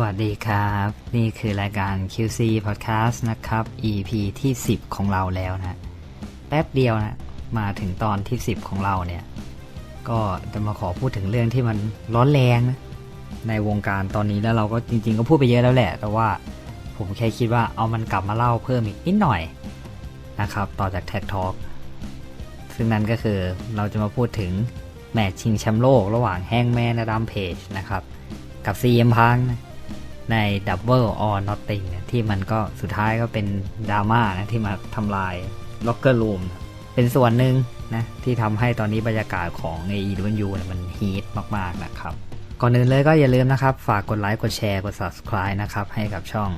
วัสดีครับ นี่คือรายการ QC Podcast นะครับ EP ที่ 10 ของเราแล้วนะ แป๊บเดียวนะ มาถึงตอนที่ 10 ของเราเนี่ย ก็จะมาขอพูดถึงเรื่องที่มันร้อนแรงนะในวงการตอนนี้แล้วเราก็จริง ๆ ก็พูดไปเยอะแล้วแหละ แต่ว่าผมแค่คิดว่าเอามันกลับมาเล่าเพิ่มอีกนิดหน่อยนะครับ ต่อจาก Tech Talk ซึ่งนั่นก็คือเราจะมาพูดถึงแมตช์ชิงแชมป์โลก ระหว่างแฮงแมนอดัมเพจนะครับ กับ CM Punk นะ ใน Double or Nothing เนี่ยที่มันก็สุดท้ายก็เป็นดราม่านะที่มาทำลาย Locker Room นะเป็นส่วนหนึ่งนะที่ทำให้ตอนนี้บรรยากาศของ AEW เนี่ยมันฮีทมากๆนะครับ ก่อนอื่นเลยก็อย่าลืมนะครับ ฝากกดไลค์กดแชร์กด Subscribe นะครับ ให้กับช่อง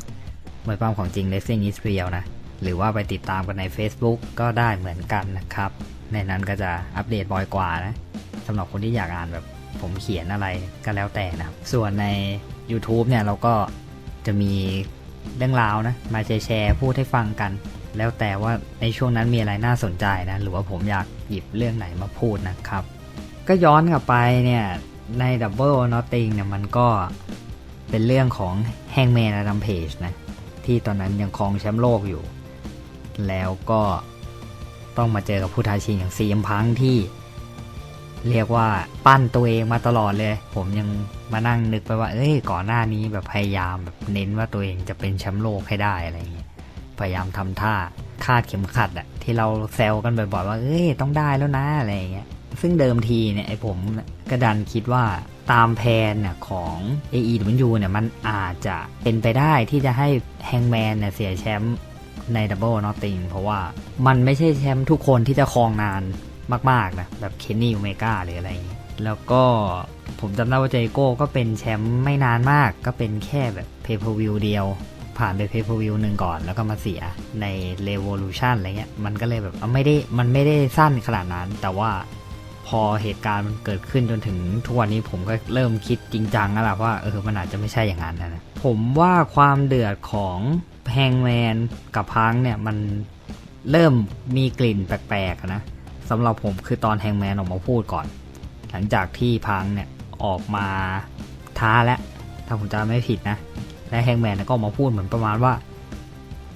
มวยปั้มของจริง Wrestling is Real นะ หรือว่าไปติดตามกันใน Facebook ก็ได้เหมือนกันนะครับ ในนั้นก็จะอัปเดตบ่อยกว่านะสำหรับคนที่อยากอ่านแบบผมเขียนอะไรก็แล้วแต่นะส่วนใน YouTube เนี่ยเราก็จะมีเรื่องราวนะ มาแชร์พูดให้ฟังกัน แล้วแต่ว่าในช่วงนั้นมีอะไรน่าสนใจนะ หรือว่าผมอยากหยิบเรื่องไหนมาพูดนะครับ ก็ย้อนกลับไปเนี่ยใน Double or Nothing เนี่ยมันก็เป็นเรื่องของ Hangman Adam Page นะ ที่ตอนนั้นยังครองแชมป์โลกอยู่ แล้วก็ต้องมาเจอกับผู้ท้าชิงอย่างซีมพังที่ เรียกว่าปั้นตัวเองมาตลอดเลย ผมยังมานั่งนึกไปว่า เอ้ย ก่อนหน้านี้แบบพยายามแบบเน้นว่าตัวเองจะเป็นแชมป์โลกให้ได้อะไรเงี้ย พยายามทำท่าคาดเข็มขัดอะที่เราแซวกันบ่อยๆว่า เอ้ย ต้องได้แล้วนะอะไรเงี้ย ซึ่งเดิมทีเนี่ยไอผมกระดันคิดว่าตามแผนเนี่ยของ AEW เนี่ยมันอาจจะเป็นไปได้ที่จะให้แฮงแมนเนี่ยเสียแชมป์ใน Double Nothing เพราะว่ามันไม่ใช่แชมป์ทุกคนที่จะครองนานมากๆนะแบบเคนนี่อเมกาหรืออะไรอย่างเงี้ย แล้วก็ผมจำได้ว่าเจโก้ก็เป็นแชมป์ไม่นานมาก ก็เป็นแค่แบบเพย์ r ร์วิวเดียว ผ่านไปเพย์ r ร์วิวหนึ่งก่อน แล้วก็มาเสียใน Revolution อะไรเงี้ย มันก็เลยแบบไม่ได้มันไม่ได้สั้นขนาดนั้น แต่ว่าพอเหตุการณ์มันเกิดขึ้นจนถึงทุกวันนี้ผมก็เริ่มคิดจริงจังแล้วล่ะว่าเออมันอาจจะไม่ใช่อย่างนั้นนะผมว่าความเดือดของแฮงแมนกับพังเนี่ยมันเริ่มมีกลิ่นแปลกๆนะสำหรับผมคือตอนแฮงแมนออกมาพูดก่อน หลังจากที่พังเนี่ยออกมาท้าแล้วถ้าผมจำไม่ผิดนะ และแฮงแมนก็ออกมาพูดเหมือนประมาณว่า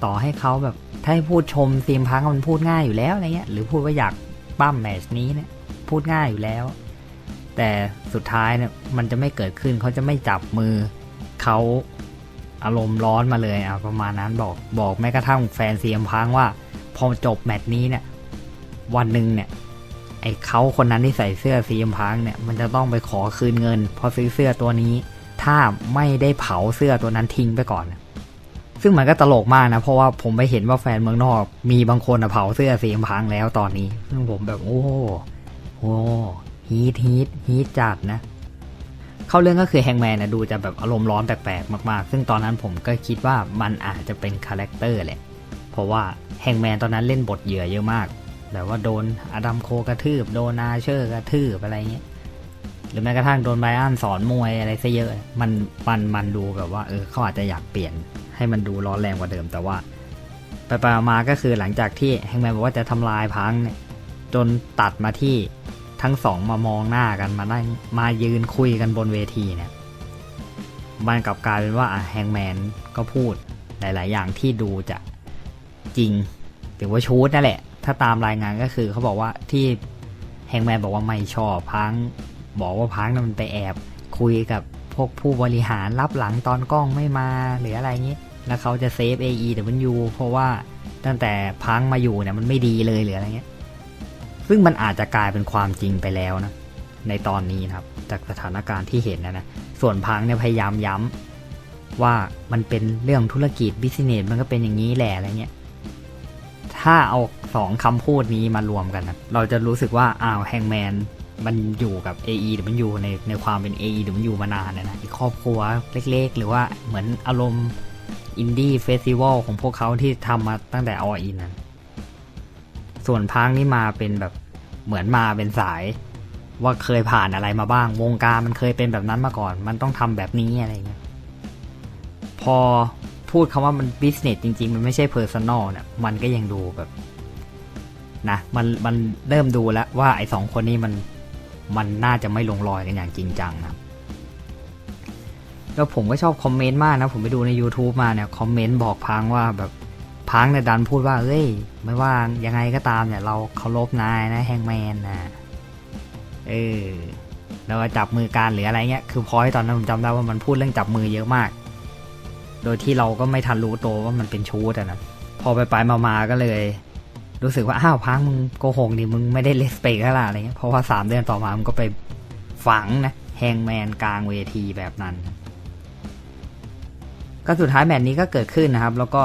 ต่อให้เขาแบบถ้าให้พูดชมซีมพังมันพูดง่ายอยู่แล้วอะไรเงี้ยหรือพูดว่าอยากปั้มแมตชนี้เนี่ยพูดง่ายอยู่แล้ว แต่สุดท้ายเนี่ยมันจะไม่เกิดขึ้นเขาจะไม่จับมือเขาอารมณ์ร้อนมาเลยอะประมาณนั้นบอกบอกแม้กระทั่งแฟนซีมพังว่า พอจบแมตช์นี้เนี่ยวันหนึ่งเนี่ย ไอ้เขาคนนั้นที่ใส่เสื้อซีมพังเนี่ยมันจะต้องไปขอคืนเงินเพอซื้อเสื้อตัวนี้ ถ้าไม่ได้เผาเสื้อตัวนั้นทิ้งไปก่อน ซึ่งมันก็ตลกมากนะเพราะว่าผมไปเห็นว่าแฟนเมืองนอก มีบางคนอะเผาเสื้อซีมพังแล้วตอนนี้ซึ่งผมแบบโอ้โอ้ฮีทฮีทฮีทจัดนะเข้าเรื่องก็คือแฮงแมนนะดูจะแบบอารมณ์ร้อนแปลกๆมากๆ ซึ่งตอนนั้นผมก็คิดว่ามันอาจจะเป็นคาแรคเตอร์แหละ เพราะว่าแฮงแมนตอนนั้นเล่นบทเหยื่อเยอะมาก แบบว่าโดนอดัมโคกระทืบ โดนนาเชอร์กระทืบอะไรเงี้ยหรือแม้กระทั่งโดนไบอันสอนมวยอะไรซะเยอะ มันมันมันดูแบบว่าเออเขาอาจจะอยากเปลี่ยนให้มันดูร้อนแรงกว่าเดิม แต่ว่า ไปไปมาก็คือหลังจากที่แฮงแมนบอกว่าจะทำลายพังเนี่ยจนตัดมาที่ทั้งสองมามองหน้ากันมานั่งมายืนคุยกันบนเวทีเนี่ยมันกลับกลายเป็นว่าแฮงแมนก็พูดหลาย ๆ อย่างที่ดูจะจริง หรือว่าชูดนั่นแหละ ถ้าตามรายงานก็คือเขาบอกว่าที่แฮงแมนบอกว่าไม่ชอบพัง บอกว่าพังนั้นมันไปแอบ คุยกับพวกผู้บริหารรับหลังตอนกล้องไม่มาหรืออะไรงี้ แล้วเขาจะเซฟ AE แต่มันยูเพราะว่าตั้งแต่พังมาอยู่เนี่ยมันไม่ดีเลยหรืออะไรเงี้ย ซึ่งมันอาจจะกลายเป็นความจริงไปแล้วนะในตอนนี้นะครับ จากสถานการณ์ที่เห็นนะนะ ส่วนพังเนี่ยพยายามย้ำว่ามันเป็นเรื่องธุรกิจบิสเนสมันก็เป็นอย่างนี้แหละอะไรเงี้ย ถ้าเอา สองคำพูดนี้มารวมกันนะเราจะรู้สึกว่าอ้าวแฮงแมนมันอยู่กับ AE หรือมันอยู่ในในความเป็น AE หรือมันอยู่มานานนะนะครอบครัวเล็กๆ หรือว่าเหมือนอารมณ์อินดี้เฟสติวัลของพวกเขาที่ทำมาตั้งแต่ออินนั้นส่วนพังนี่มาเป็นแบบเหมือนมาเป็นสาย ว่าเคยผ่านอะไรมาบ้าง วงการมันเคยเป็นแบบนั้นมาก่อน มันต้องทำแบบนี้อะไรเงี้ยพอพูดคำว่ามันบิสเนสจริง ๆ มันไม่ใช่เพอร์ซันอลเนี่ยมันก็ยังดูแบบ นะมันมันเริ่มดูแล้วว่าไอ้สองคนนี้มันมันน่าจะไม่ลงรอยกันอย่างจริงจังนะแล้วผมก็ชอบคอมเมนต์มากนะ ผมไปดูใน YouTube มาเนี่ยคอมเมนต์บอกพังว่าแบบพังเนี่ยดันพูดว่าเอ้ย ไม่ว่ายังไงก็ตามเนี่ย เราเคารพนายนะแฮงแมนนะเออแล้วจับมือกันหรืออะไรเงี้ยคือพอยตอนนั้นผมจำได้ว่ามันพูดเรื่องจับมือเยอะมาก โดยที่เราก็ไม่ทันรู้ตัวว่ามันเป็นชู้แต่นะพอไปไปมาๆก็เลย รู้สึกว่าอ้าวพังมึงโกหกดิมึงไม่ได้เลสเปกแล้วล่ะอะไรเงี้ยเพราะว่าสามเดือนต่อมามึงก็ไปฝังนะแฮงแมนกลางเวทีแบบนั้น ก็สุดท้ายแมตช์นี้ก็เกิดขึ้นนะครับ แล้วก็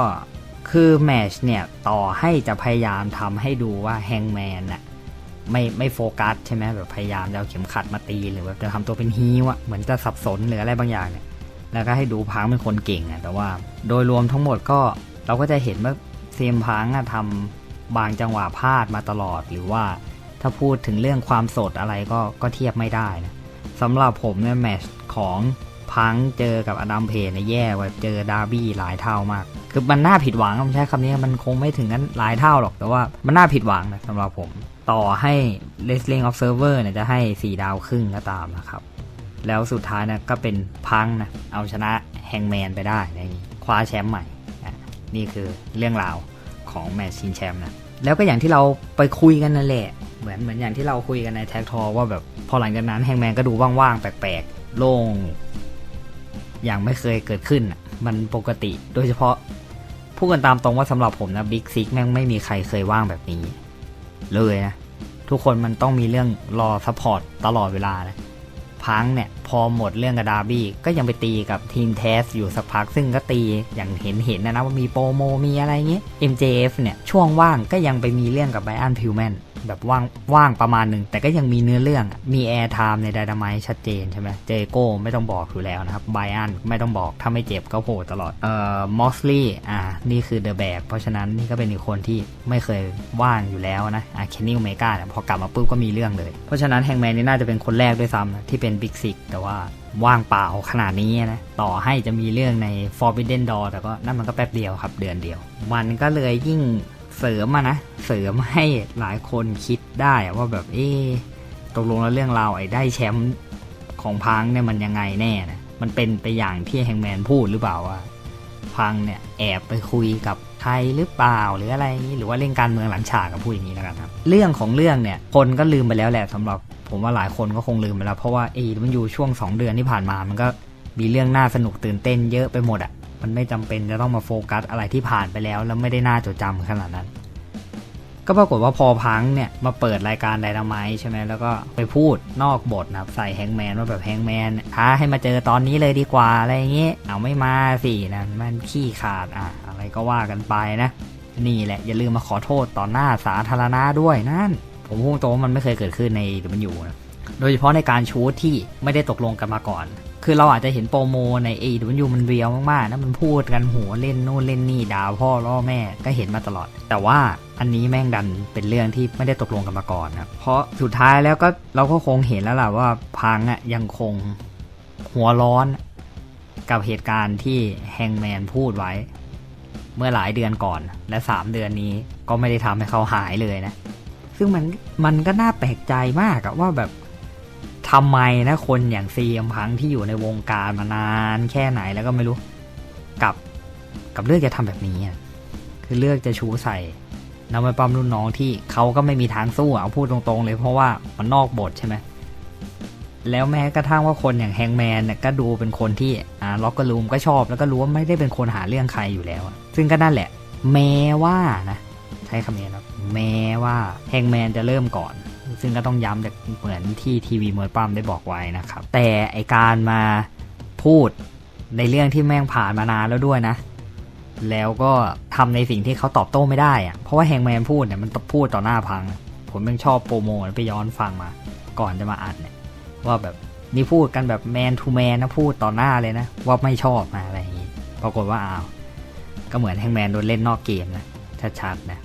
คือแมตช์เนี่ยต่อให้จะพยายามทำให้ดูว่าแฮงแมนน่ะไม่ไม่โฟกัสใช่ไหมแบบพยายามจะเอาเข็มขัดมาตีหรือแบบจะทำตัวเป็นฮีวอะเหมือนจะสับสนหรืออะไรบางอย่างเนี่ยแล้วก็ให้ดูพังเป็นคนเก่งอะแต่ว่าโดยรวมทั้งหมดก็เราก็จะเห็นว่าเซียมพังอะทำ บางจังหวะพลาดมาตลอด หรือว่าถ้าพูดถึงเรื่องความสดอะไรก็ก็เทียบไม่ได้นะสำหรับผมเนี่ยแมชของพังเจอกับอดัมเพนเนี่ยแย่กว่าเจอดาร์บี้หลายเท่ามาก คือมันน่าผิดหวังผมใช้คำนี้มันคงไม่ถึงกันหลายเท่าหรอก แต่ว่ามันน่าผิดหวังนะสำหรับผม ต่อให้ Wrestling Observer เนี่ยจะให้ 4 ดาวครึ่งก็ตามนะครับ แล้วสุดท้ายนะก็เป็นพังนะเอาชนะแฮงแมนไปได้ในคว้าแชมป์ใหม่ นี่คือเรื่องราว ของแมชชิงแชมป์นะแล้วก็อย่างที่เราไปคุยกันนั่นแหละ เหมือนเหมือนอย่างที่เราคุยกันในแท็กทอว่าแบบพอหลังจากนั้นแฮงแมนก็ดูว่างๆ แปลกๆ โล่ง อย่างไม่เคยเกิดขึ้น มันปกติ โดยเฉพาะพูดกันตามตรงว่าสำหรับผมนะบิ๊กซิกแม่งไม่มีใครเคยว่างแบบนี้ เลยนะ ทุกคนมันต้องมีเรื่องรอซัพพอร์ตตลอดเวลานะ พังเนี่ยพอหมดเรื่องกับดาร์บี้ก็ยังไปตีกับทีมเทสอยู่สักพักซึ่งก็ตีอย่างเห็นเห็นนะนะว่ามีโปรโมมีอะไรเงี้ย MJF เนี่ยช่วงว่างก็ยังไปมีเรื่องกับไบอันพิวแมน แบบว่างว่างประมาณหนึ่งแต่ก็ยังมีเนื้อเรื่องมีแอร์ไทม์ในไดนาไมชัดเจนใช่ไหมเจโก้ไม่ต้องบอกอยู่แล้วนะครับไบอันไม่ต้องบอกถ้าไม่เจ็บก็โผล่ตลอดเอ่อมอสลี่อ่านี่คือเดอะแบกเพราะฉะนั้นนี่ก็เป็นอีกคนที่ไม่เคยว่างอยู่แล้วนะอะเคนนิวเมกาเนี่ยพอกลับมาปุ๊บก็มีเรื่องเลย เพราะฉะนั้นแฮงแมนนี่น่าจะเป็นคนแรกด้วยซ้ำนะที่เป็นบิ๊กซิกแต่ว่าว่างเปล่าขนาดนี้นะ ต่อให้จะมีเรื่องใน Forbidden Door แต่ก็นั่นมันก็แป๊บเดียวครับ เดือนเดียว มันก็เลยยิ่ง เสริมมานะ เสริมให้หลายคนคิดได้อะว่าแบบเอ๊ะตกลงแล้วเรื่องราวไอ้ได้แชมป์ของพังเนี่ยมันยังไงแน่นะมันเป็นไปอย่างที่แฮงแมนพูดหรือเปล่าว่าพังเนี่ยแอบไปคุยกับใครหรือเปล่าหรืออะไรอย่างนี้หรือว่าเล่นการเมืองหลังฉากกับพูดอย่างนี้แล้วกันครับ เรื่องของเรื่องเนี่ยคนก็ลืมไปแล้วแหละสำหรับผมว่าหลายคนก็คงลืมไปแล้วเพราะว่าเอมันอยู่ช่วง 2 เดือนที่ผ่านมามันก็มีเรื่องน่าสนุกตื่นเต้นเยอะไปหมดอะ มันไม่จำเป็นจะต้องมาโฟกัสอะไรที่ผ่านไปแล้ว แล้วไม่ได้น่าจดจำขนาดนั้น ก็ปรากฏว่าพอพังเนี่ยมาเปิดรายการไดนาไมใช่ไหมแล้วก็ไปพูดนอกบทนะครับใส่แฮงแมนว่าแบบแฮงแมนท้าให้มาเจอตอนนี้เลยดีกว่าอะไรอย่างเงี้ยเอาไม่มาสินะมันขี้ขาดอะอะไรก็ว่ากันไปนะ นี่แหละอย่าลืมมาขอโทษต่อหน้าสาธารณะด้วยนั่น ผมพูดตรงว่ามันไม่เคยเกิดขึ้นในมันอยู่นะโดยเฉพาะในการชูตที่ไม่ได้ตกลงกันมาก่อน คือเราอาจจะเห็นโปรโมใน a อ w มันเรียวมากๆนะมันพูดกันหัวเล่นนู่นเล่นนี่ด่าพ่อล่อแม่ก็เห็นมาตลอด แต่ว่าอันนี้แม่งดันเป็นเรื่องที่ไม่ได้ตกลงกันมาก่อนนะเพราะสุดท้ายแล้วก็เราก็คงเห็นแล้วล่ะว่าพังอะยังคงหัวร้อนกับเหตุการณ์ที่แฮงแมนพูดไว้ เมื่อหลายเดือนก่อนและ 3 เดือนนี้ก็ไม่ได้ทำให้เขาหายเลยนะ ซึ่งมันมันก็น่าแปลกใจมากอะว่าแบบ ทำไมนะคนอย่างซีเอ็มพังที่อยู่ในวงการมานานแค่ไหนแล้วก็ไม่รู้กับกับเลือกจะทำแบบนี้คือเลือกจะชูใส่นำไปปั๊มรุ่นน้องที่เขาก็ไม่มีทางสู้เอาพูดตรงๆ เลยเพราะว่ามันนอกบทใช่ไหมแล้วแม้กระทั่งว่าคนอย่างแฮงแมนเนี่ยก็ดูเป็นคนที่อ่าล็อกกระลูมก็ชอบแล้วก็รู้ว่าไม่ได้เป็นคนหาเรื่องใครอยู่แล้ว ซึ่งก็นั่นแหละ แม้ว่านะ ใช้คำนี้นะแม้ว่าแฮงแมนจะเริ่มก่อน ซึ่งก็ต้องย้ำเหมือนที่ทีวีมวยปั้มได้บอกไว้นะครับ แต่ไอการมาพูดในเรื่องที่แม่งผ่านมานานแล้วด้วยนะ แล้วก็ทำในสิ่งที่เขาตอบโต้ไม่ได้อะเพราะว่าแฮงแมนพูดเนี่ยมันพูดต่อหน้าพัง ผมยังชอบโปรโมทไปย้อนฟังมา ก่อนจะมาอัดเนี่ย ว่าแบบนี่พูดกันแบบแมนทูแมนนะพูดต่อหน้าเลยนะ ว่าไม่ชอบมาอะไรอย่างนี้ ปรากฏว่าอ้าวก็เหมือนแฮงแมนโดนเล่นนอกเกมนะชัดๆนะ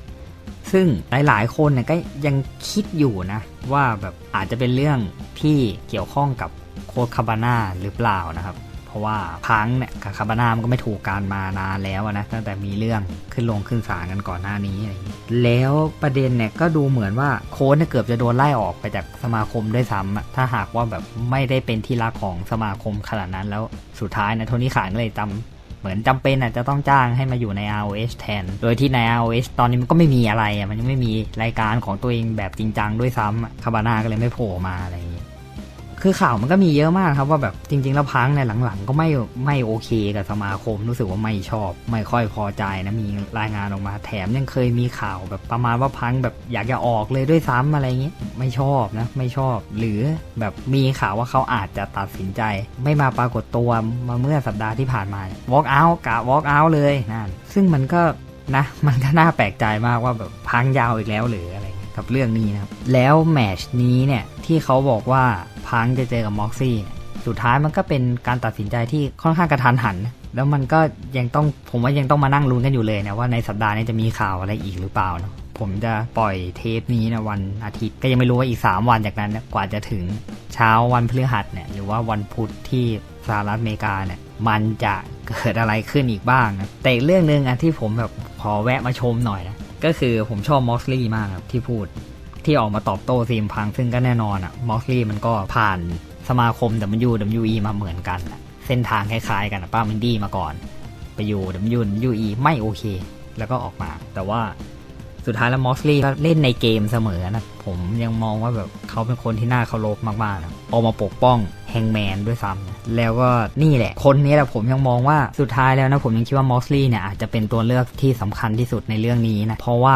ซึ่งหลายๆคนเนี่ยก็ยังคิดอยู่นะว่าแบบอาจจะเป็นเรื่องที่เกี่ยวข้องกับโคดคาบาน่าหรือเปล่านะครับ เพราะว่าพังเนี่ยกับคาบานามันก็ไม่ถูกการมานานแล้วนะตั้งแต่มีเรื่องขึ้นลงขึ้นศาลกันก่อนหน้านี้อะไรอย่างนี้แล้วประเด็นเนี่ยก็ดูเหมือนว่าโค้ชเนี่ยเกือบจะโดนไล่ออกไปจากสมาคมด้วยซ้ำถ้าหากว่าแบบไม่ได้เป็นที่รักของสมาคมขนาดนั้นแล้วสุดท้ายนะโทนี่ขานก็เลยจำ เหมือนจำเป็นอะจะต้องจ้างให้มาอยู่ใน ROH แทน โดยที่ใน ROH ตอนนี้มันก็ไม่มีอะไรอะมันยังไม่มีรายการของตัวเองแบบจริงจังด้วยซ้ำคาบาน่าก็เลยไม่โผล่มาอะไร คือข่าวมันก็มีเยอะมากครับว่าแบบจริง ๆ แล้วพังในหลังๆ ก็ไม่ไม่โอเคกับสมาคมรู้สึกว่าไม่ชอบ ไม่ค่อยพอใจนะมีรายงานออกมา แถมยังเคยมีข่าวแบบประมาณว่าพังแบบอยากจะออกเลยด้วยซ้ำอะไรอย่างงี้ยไม่ชอบนะไม่ชอบ หรือแบบมีข่าวว่าเขาอาจจะตัดสินใจ ไม่มาปรากฏตัวมาเมื่อสัปดาห์ที่ผ่านมา walk out กะ walk out เลยนั่นซึ่งมันก็นะมันก็น่าแปลกใจมากว่าแบบพังยาวอีกแล้วหรืออะไร กับเรื่องนี้นะครับ แล้วแมชนี้เนี่ยที่เขาบอกว่าพังจะเจอกับม็อกซี่สุดท้ายมันก็เป็นการตัดสินใจที่ค่อนข้างกระทันหัน แล้วมันก็ยังต้องผมว่ายังต้องมานั่งลุ้นกันอยู่เลยนะว่าในสัปดาห์นี้จะมีข่าวอะไรอีกหรือเปล่านะผมจะปล่อยเทปนี้นะวันอาทิตย์ก็ยังไม่รู้ว่าอีก 3 วันจากนั้นกว่าจะถึงเช้าวันพฤหัสเนี่ยหรือว่าวันพุธที่สหรัฐอเมริกาเนี่ยมันจะเกิดอะไรขึ้นอีกบ้างนะแต่อีกเรื่องหนึ่งอะที่ผมแบบขอแวะมาชมหน่อยนะ ก็คือผมชอบมอสลี่มากครับที่พูดที่ออกมาตอบโต้ซีมพัง ซึ่งก็แน่นอนอะมอสลี่มันก็ผ่านสมาคม WWE มาเหมือนกันเส้นทางคล้ายๆกันป้ามินดี้มาก่อน ไปอยู่ WWE ไม่โอเค แล้วก็ออกมา แต่ว่าสุดท้ายแล้วมอสลี่เล่นในเกมเสมอนะผมยังมองว่าแบบเขาเป็นคนที่น่าเคารพมากๆนะออกมาปกป้อง แฮงแมนด้วยซ้ำแล้วก็นี่แหละ คนนี้แหละผมยังมองว่าสุดท้ายแล้วนะผมยังคิดว่ามอสลี่เนี่ยอาจจะเป็นตัวเลือกที่สำคัญที่สุดในเรื่องนี้นะเพราะว่า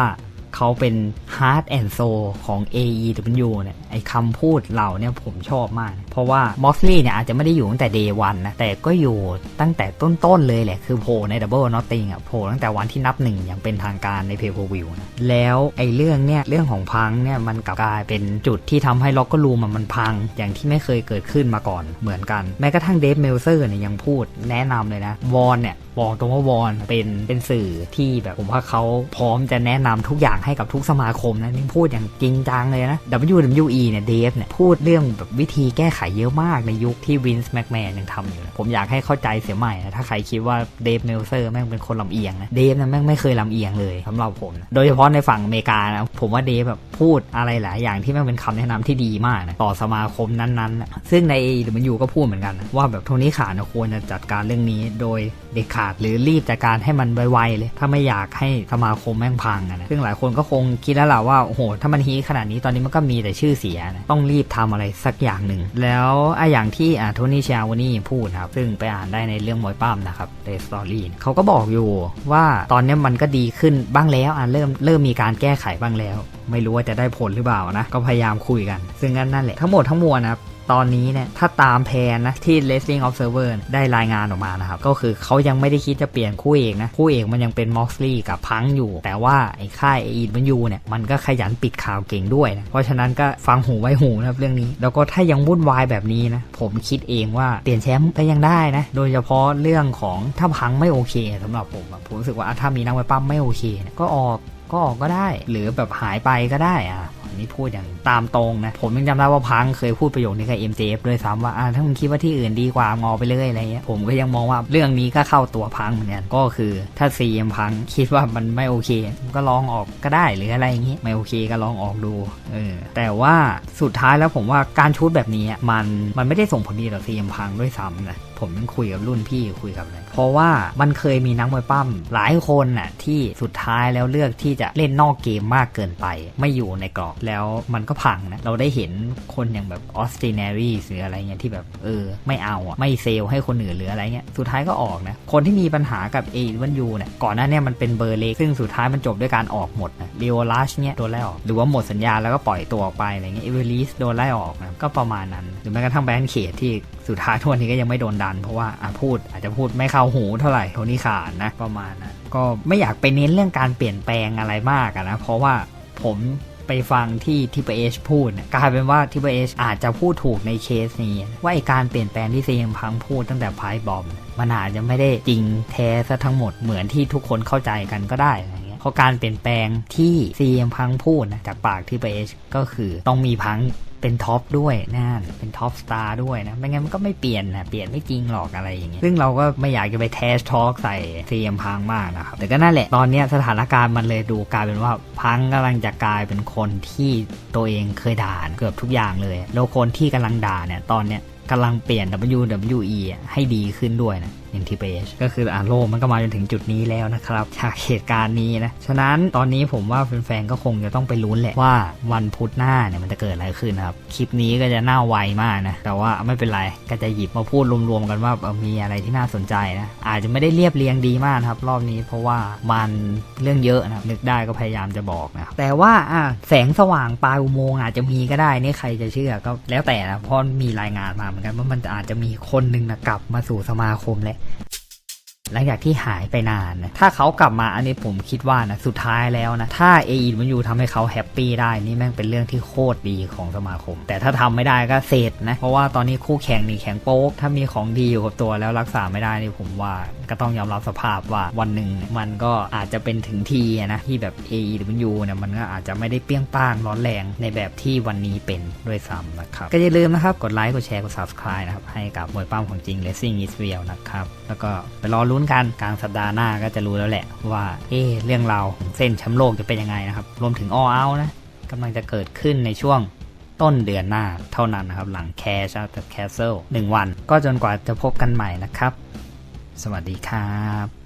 เขาเป็น Heart and Soul ของ AEW เนี่ยไอคำพูดเหล่าเนี่ยผมชอบมาก เพราะว่ามอสลี่เนี่ยอาจจะไม่ได้อยู่ตั้งแต่ day one นะ แต่ก็อยู่ตั้งแต่ต้นๆเลยแหละ คือโผล่ใน Double Nothing อะโผล่ตั้งแต่วันที่นับหนึ่งอย่างเป็นทางการใน Pay Per View นะ แล้วไอเรื่องเนี่ยเรื่องของพังเนี่ยมันกลับกลายเป็นจุดที่ทำให้ล็อกก็รูมมันพังอย่างที่ไม่เคยเกิดขึ้นมาก่อนเหมือนกัน แม้กระทั่งเดฟเมลเซอร์เนี่ยยังพูดแนะนำเลยนะวอนเนี่ยบอกตรงว่าวอนเป็นเป็นสื่อที่แบบผมว่าเขาพร้อมจะแนะนำทุกอย่างให้กับทุกสมาคมนะนี่พูดอย่างจริงจังเลยนะ WWE เนี่ยเดฟเนี่ยพูดเรื่องแบบวิธีแก้ไขเยอะมากในยุคที่วินส์แม็กแมนยังทำอยู่ผมอยากให้เข้าใจเสียใหม่นะถ้าใครคิดว่าเดฟเมลเซอร์แม่งเป็นคนลำเอียงนะเดฟเนี่ยแม่งไม่เคยลำเอียงเลยสำหรับผมนะโดยเฉพาะในฝั่งอเมริกานะผมว่าเดฟแบบพูดอะไรหลายอย่างที่แม่งเป็นคำแนะนำที่ดีมากนะต่อสมาคมนั้นๆนะซึ่งใน AEW ก็พูดเหมือนกันนะว่าแบบโทนี่ขานะควรจะจัดการเรื่องนี้โดยเด็ดขาดหรือรีบจัดการให้มันไวๆเลย ถ้าไม่อยากให้สมาคมแม่งพังนะซึ่งหลายคนก็คงคิดแล้วล่ะว่าโอ้โหถ้ามันฮีขนาดนี้ตอนนี้มันก็มีแต่ชื่อเสียนะต้องรีบทำอะไรสักอย่างหนึ่ง แล้วไอะอย่างที่อ่าโทนี่ชาวนี่พูดนะครับซึ่งไปอ่านได้ในเรื่องมวยปั้มนะครับเดสตอรี่เขาก็บอกอยู่ว่าตอนนี้มันก็ดีขึ้นบ้างแล้วอะเริ่มเริ่มมีการแก้ไขบ้างแล้ว ไม่รู้ว่าจะได้ผลหรือเปล่านะก็พยายามคุยกัน ซึ่งนั่นแหละทั้งหมดทั้งมวลนะครับ ตอนนี้เนี่ยถ้าตามแพนนะที่ Wrestling Observer ได้รายงานออกมานะครับ ก็คือเขายังไม่ได้คิดจะเปลี่ยนคู่เอกนะ คู่เอกมันยังเป็น Moxley กับพังอยู่ แต่ว่าไอ้ค่าย a อ w มันยูเนี่ย มันก็ขยันปิดข่าวเก่งด้วยนะ เพราะฉะนั้นก็ฟังหูไว้หูนะครับเรื่องนี้ แล้วก็ถ้ายังวุ่นวายแบบนี้นะ ผมคิดเองว่าเปลี่ยนแชมป์ก็ยังได้นะ โดยเฉพาะเรื่องของถ้าพังไม่โอเคสำหรับผมผมรู้สึกว่าถ้ามีนักมวยปั้มไม่โอเค ก็ออก ก็ออกก็ได้ หรือแบบหายไปก็ได้อะันนี้พูดอย่างตามตรงนะ ผมยังจำได้ว่าพังเคยพูดประโยคนี้กับ MJF ด้วยซ้ำว่าถ้ามึงคิดว่าที่อื่นดีกว่างอไปเลยอะไรเงี้ยผมก็ยังมองว่าเรื่องนี้ก็เข้าตัวพังเหมือนกันก็คือถ้า CM พังคิดว่ามันไม่โอเค ก็ลองออกก็ได้หรืออะไรอย่างงี้ไม่โอเคก็ลองออกดูเออแต่ว่าสุดท้ายแล้วผมว่าการชุดแบบนี้มันมันไม่ได้ส่งผลดีต่อ CM พังด้วยซ้ำนะผมคุยกับรุ่นพี่คุยกับอะไรเพราะว่ามันเคยมีนักมวยปั้มหลายคนน่ะที่สุดท้ายแล้วเลือกที่จะเล่นนอกเกมมากเกินไป ไม่อยู่ในกรอบแล้วมันก็พังนะเราได้เห็นคนอย่างแบบออสตินารีหรืออะไรเงี้ยที่แบบเออ ไม่เอาอะไม่เซลให้คนอื่นหรืออะไรเงี้ยสุดท้ายก็ออกนะคนที่มีปัญหากับเอวันยูเนี่ยก่อนหน้าเนี้มันเป็นเบอร์เล็กซึ่งสุดท้ายมันจบด้วยการออกหมดนะเรียวลัชเนี่ยโดนไล่ออกหรือว่าหมดสัญญาแล้วก็ปล่อยตัวออกไปอะไรเงี้ยเอเวอร์ลิสโดนไล่ออกนะก็ประมาณนั้น หรือแม้กระทั่งแบนด์เขตที่สุดท้ายทุกวันนี้ก็ยังไม่โดนดน เพราะว่าพูดอาจจะพูดไม่เข้าหูเท่าไหร่โทนี่ขานนะประมาณนั้นก็ไม่อยากไปเน้นเรื่องการเปลี่ยนแปลงอะไรมากนะเพราะว่าผมไปฟังที่ทิปเอชพูดเนี่ยกลายเป็นว่าทิปเอชอาจจะพูดถูกในเคสนี้ ว่าไอการเปลี่ยนแปลงที่ซีเอ็มพังพูดตั้งแต่พายบอม มันอาจจะไม่ได้จริงแท้ซะทั้งหมดเหมือนที่ทุกคนเข้าใจกันก็ได้อะไรเงี้ยเพราะการเปลี่ยนแปลงที่ซีเอ็มพังพูดนะจากปากทิปเอชก็คือต้องมีพัง เป็นท็อปด้วยนั่นเป็นท็อปสตาร์ด้วยนะไม่งั้นมันก็ไม่เปลี่ยนนะเปลี่ยนไม่จริงหรอกอะไรอย่างเงี้ยซึ่งเราก็ไม่อยากจะไปแทสทอ l k ใส่ซีเอ็มพังมากนะครับแต่ก็นั่นแหละตอนนี้สถานการณ์มันเลยดูกลายเป็นว่าพังกำลังจะกลายเป็นคนที่ตัวเองเคยด่าเกือบทุกอย่างเลยแล้วคนที่กำลังด่าเนี่ยตอนเนี้ยกำลังเปลี่ยน WWE ให้ดีขึ้นด้วยนะ NTPH ก็คืออ่าโลกมันก็มาจนถึงจุดนี้แล้วนะครับจากเหตุการณ์นี้นะ ฉะนั้นตอนนี้ผมว่าแฟนๆก็คงจะต้องไปลุ้นแหละว่าวันพุธหน้าเนี่ยมันจะเกิดอะไรขึ้นครับ คลิปนี้ก็จะน่าไวมากนะ แต่ว่าไม่เป็นไรก็จะหยิบมาพูดรวมๆกันว่ามีอะไรที่น่าสนใจนะ อาจจะไม่ได้เรียบเรียงดีมากครับ รอบนี้เพราะว่ามันเรื่องเยอะนะครับนึกได้ก็พยายามจะบอกนะแต่ว่าอะแสงสว่างปลายอุโมงค์อาจจะมีก็ได้นี่ใครจะเชื่อก็แล้วแต่นะเพราะมีรายงานมาเหมือนกันว่ามันอาจจะมีคนหนึ่งนะกลับมาสู่สมาคมแล้ว หลังจากที่หายไปนานนะถ้าเขากลับมาอันนี้ผมคิดว่านะสุดท้ายแล้วนะ ถ้า a ออินมันอยู่ทำให้เขาแฮปปี้ได้นี่แม่งเป็นเรื่องที่โคตรดีของสมาคม แต่ถ้าทำไม่ได้ก็เสร็จนะ เพราะว่าตอนนี้คู่แข่งนี่แข็งโป๊ก ถ้ามีของดีอยู่กับตัวแล้วรักษาไม่ได้นี่ผมว่าก็ต้องยอมรับสภาพว่าวันหนึ่งมันก็อาจจะเป็นถึงทีนะที่แบบ a อมันอยู่เนี่ยมันก็อาจจะไม่ได้เปี้ยงป้างร้อนแรงในแบบที่วันนี้เป็นด้วยซ้ำนะครับก็อย่าลืมนะครับกดไลค์กดแชร์กด subscribe นะครับให้กับมวยปั้มของจริง Racing is real นะครับแล้วก็ไปรอลุ้นกันกลางสัปดาห์หน้าก็จะรู้แล้วแหละว่าเอ๊เรื่องเราเส้นแชมป์โลกจะเป็นยังไงนะครับรวมถึงออเอานะกำลังจะเกิดขึ้นในช่วงต้นเดือนหน้าเท่านั้นนะครับ หลังแคชแต่แคสเซิลหนึ่งวัน ก็จนกว่าจะพบกันใหม่นะครับ สวัสดีครับ